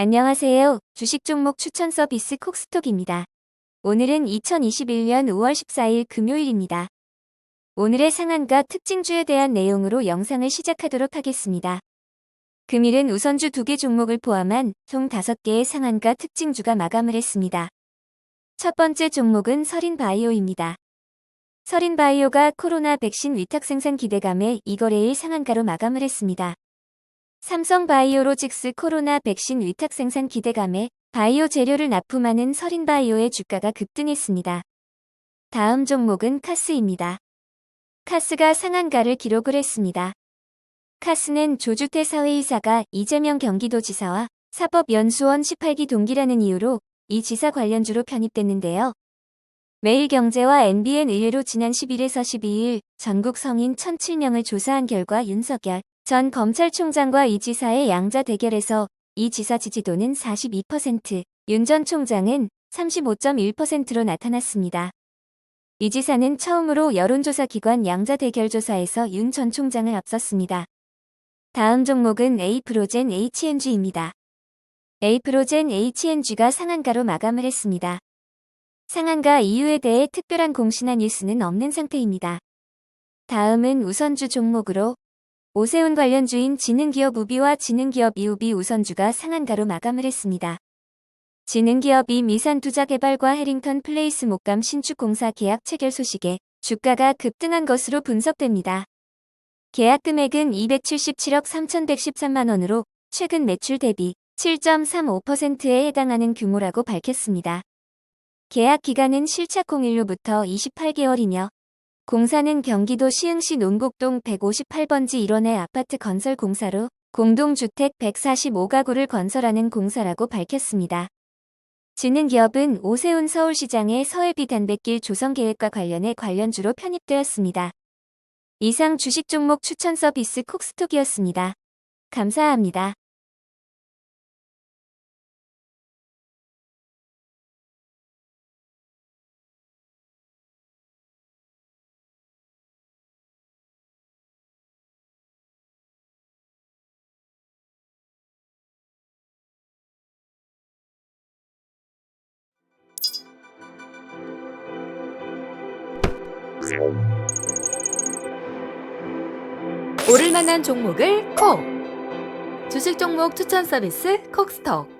안녕하세요. 주식 종목 추천 서비스 콕스톡입니다. 오늘은 2021년 5월 14일 금요일입니다. 오늘의 상한가 특징주에 대한 내용으로 영상을 시작하도록 하겠습니다. 금일은 우선주 2개 종목을 포함한 총 5개의 상한가 특징주가 마감을 했습니다. 첫 번째 종목은 서린바이오입니다. 서린바이오가 코로나 백신 위탁 생산 기대감에 이 거래일 상한가로 마감을 했습니다. 삼성바이오로직스 코로나 백신 위탁 생산 기대감에 바이오 재료를 납품하는 서린바이오의 주가가 급등했습니다. 다음 종목은 카스입니다. 카스가 상한가를 기록을 했습니다. 카스는 조주태 사회이사가 이재명 경기도지사와 사법연수원 18기 동기라는 이유로 이 지사 관련주로 편입됐는데요. 매일경제와 MBN 의뢰로 지난 11에서 12일 전국 성인 1007명을 조사한 결과 윤석열 전 검찰총장과 이 지사의 양자 대결에서 이 지사 지지도는 42%, 윤 전 총장은 35.1%로 나타났습니다. 이 지사는 처음으로 여론조사 기관 양자 대결 조사에서 윤 전 총장을 앞섰습니다. 다음 종목은 에이프로젠 HNG입니다. 에이프로젠 HNG가 상한가로 마감을 했습니다. 상한가 이유에 대해 특별한 공시나 뉴스는 없는 상태입니다. 다음은 우선주 종목으로 오세훈 관련 주인 지능기업 우비와 지능기업 이우비 우선주가 상한가로 마감을 했습니다. 지능기업이 미산투자 개발과 해링턴 플레이스 목감 신축공사 계약 체결 소식에 주가가 급등한 것으로 분석됩니다. 계약 금액은 277억 3,113만 원으로 최근 매출 대비 7.35%에 해당하는 규모라고 밝혔습니다. 계약 기간은 실착 01로부터 28개월이며 공사는 경기도 시흥시 논곡동 158번지 1원의 아파트 건설 공사로 공동주택 145가구를 건설하는 공사라고 밝혔습니다. 지능기업은 오세훈 서울시장의 서해비 단백길 조성 계획과 관련해 관련주로 편입되었습니다. 이상 주식 종목 추천 서비스 콕스톡이었습니다. 감사합니다. 오를 만한 종목을 콕! 주식 종목 추천 서비스 콕스톡